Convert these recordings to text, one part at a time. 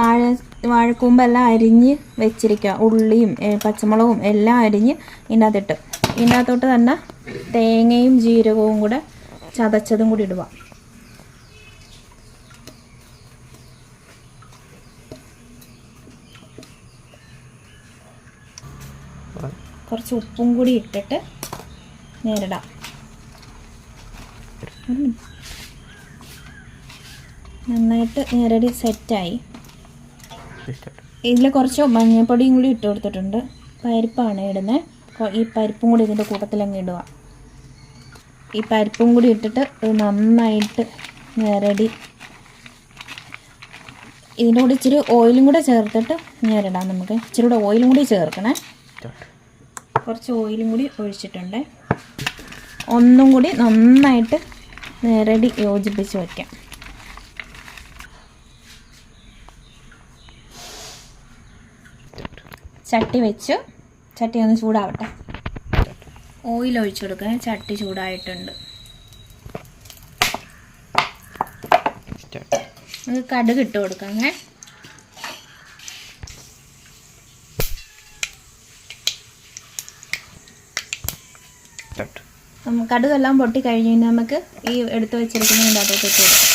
വാഴ വാഴക്കൂമ്പെല്ലാം അരിഞ്ഞ് വെച്ചിരിക്കുക. ഉള്ളിയും പച്ചമുളകും എല്ലാം അരിഞ്ഞ് ഇതിനകത്തിട്ട്. ഇതിനകത്തോട്ട് തന്നെ തേങ്ങയും ജീരകവും കൂടെ ചതച്ചതും കൂടി ഇടുക. കുറച്ച് ഉപ്പും കൂടി ഇട്ടിട്ട് നേരിടാം. നന്നായിട്ട് നേരടി സെറ്റായി. ഇതിൽ കുറച്ച് മഞ്ഞൾപ്പൊടിയും കൂടി ഇട്ട് കൊടുത്തിട്ടുണ്ട്. പരിപ്പാണ് ഇടുന്നത് ഈ പരിപ്പും കൂടി ഇതിന്റെ കൂട്ടത്തിലങ്ങ് ഇടുക. ഈ പരിപ്പും കൂടി ഇട്ടിട്ട് ഇത് നന്നായിട്ട് ഞെരടി. ഇതിന്റെ കൂടെ ഇച്ചിരി ഓയിലും കൂടെ ചേർത്തിട്ട് ഞെരടാം നമുക്ക്. ഇച്ചിരി കൂടെ ഓയിലും കൂടി ചേർക്കണേ. കുറച്ച് ഓയിലും കൂടി ഒഴിച്ചിട്ടുണ്ട്. ഒന്നും കൂടി നന്നായിട്ട് നേരടി യോജിപ്പിച്ച് വയ്ക്കാം ചട്ടി വെച്ചു. ചട്ടി ഒന്ന് ചൂടാവട്ടെ. ഓയിൽ ഒഴിച്ചു കൊടുക്കാൻ ചട്ടി ചൂടായിട്ടുണ്ട്. നമുക്ക് കടുക് ഇട്ട് കൊടുക്കാമേ. നമ്മ- കടുകെല്ലാം പൊട്ടി കഴിഞ്ഞ് കഴിഞ്ഞാൽ നമുക്ക് ഈ എടുത്ത് വെച്ചിരിക്കുന്നതിന്റെ അകത്തോട്ട് ഇട്ട് കൊടുക്കാം.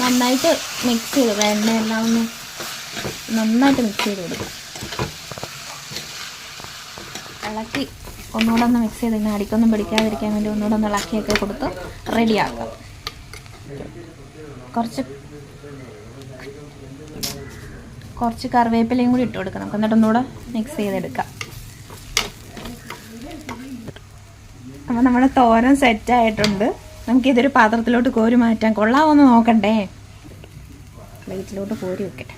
നന്നായിട്ട് മിക്സ് ചെയ്ത്. എണ്ണയെല്ലാം ഒന്ന് നന്നായിട്ട് മിക്സ് ചെയ്ത്. കൊടുക്കും ഇളക്കി ഒന്നുകൂടെ ഒന്ന് മിക്സ് ചെയ്ത് ഇങ്ങനെ അടിക്കൊന്നും പിടിക്കാതിരിക്കാൻ വേണ്ടി ഒന്നുകൂടെ ഒന്ന് ഇളക്കിയൊക്കെ കൊടുത്ത് റെഡിയാക്കാം കുറച്ച് കുറച്ച് കറിവേപ്പിലയും കൂടി ഇട്ട് കൊടുക്കാം നമുക്ക് എന്നിട്ട് ഒന്നുകൂടെ മിക്സ് ചെയ്തെടുക്കാം. അപ്പോൾ നമ്മുടെ തോരൻ സെറ്റായിട്ടുണ്ട് നമുക്കിതൊരു പാത്രത്തിലോട്ട് കോരി മാറ്റാം. കൊള്ളാമോന്ന് നോക്കണ്ടേ? പ്ലേറ്റിലോട്ട് കോരി വെക്കട്ടെ.